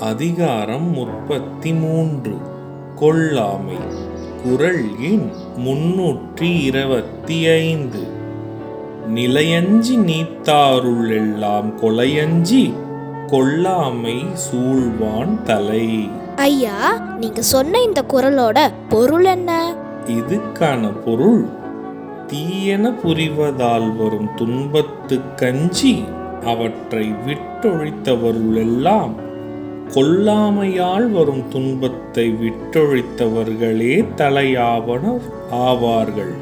அதிகாரம் முப்பத்தி மூன்று கொல்லாமை குரல் எண் முன்னூற்றி இருபத்தி ஐந்து நிலையஞ்சி நீத்தாருள் எல்லாம் கொலையஞ்சி கொல்லாமை சூழ்வான் தலை. ஐயா நீங்க சொன்ன இந்த குரலோட பொருள் என்ன? இதுக்கான பொருள் தீயன புரிவதால் வரும் துன்பத்துக் கஞ்சி அவற்றை விட்டொழித்தவருளெல்லாம் கொல்லாமையால் வரும் துன்பத்தை விட்டொழித்தவர்களே தலையாவனர் ஆவார்கள்.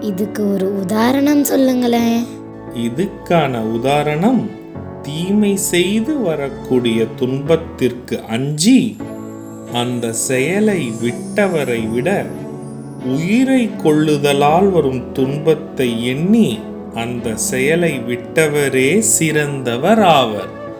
இதுக்கு ஒரு உதாரணம் சொல்லுங்களேன். இதுக்கான உதாரணம் தீமை செய்து வரக்கூடிய துன்பத்திற்கு அஞ்சி அந்த செயலை விட்டவரை விட உயிரை கொள்ளுதலால் வரும் துன்பத்தை எண்ணி அந்த செயலை விட்டவரே சிறந்தவர் ஆவர்